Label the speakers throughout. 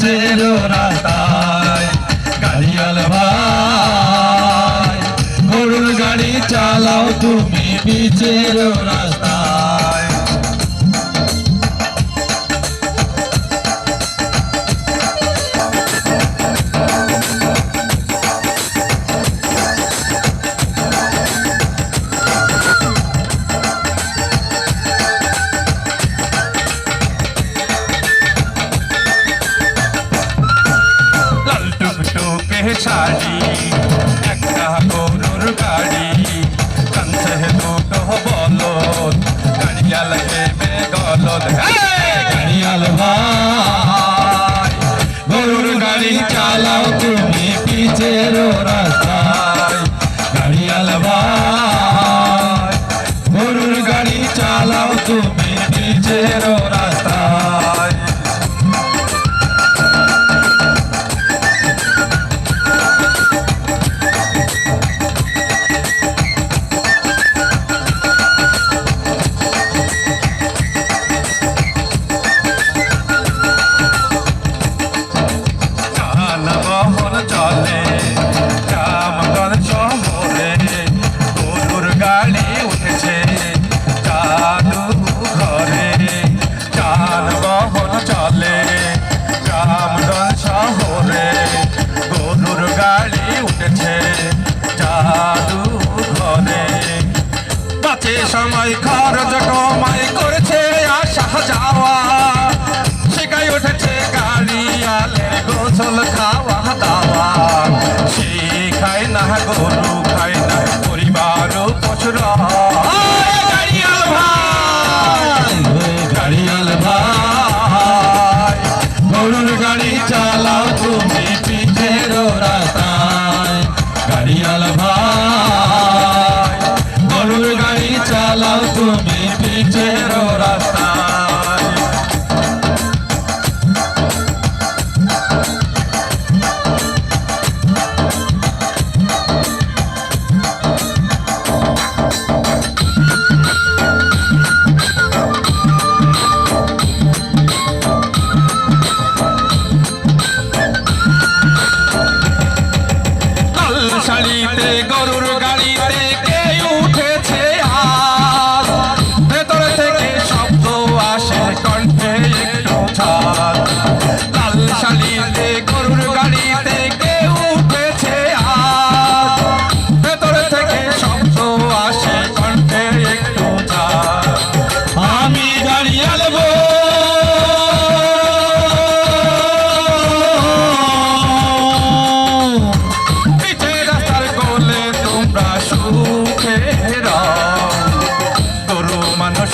Speaker 1: পিচের রাস্তায় গাড়িয়াল ভাই গরুর গাড়ি চালাও তুমি পিচের রাস্তায়। টুকটুকে শাড়ি একটা গরুর গাড়ি। কাঁধে দুটো বলদ, গাড়িয়াল হেবে গলদ গাড়িয়াল ভাই, গরুর গাড়ি চালাও তুমি, পিছের রাস্তায় বাঁচে সময়, খরচ কমাই করেছে আসা যাওয়া। শিখাই উঠেছে গাড়ি আলে গোসল খাওয়া দাওয়া। শিখায় না গরু, খায় না পরিবার পশুরা গাড়ি চালাও তুমি।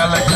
Speaker 1: I like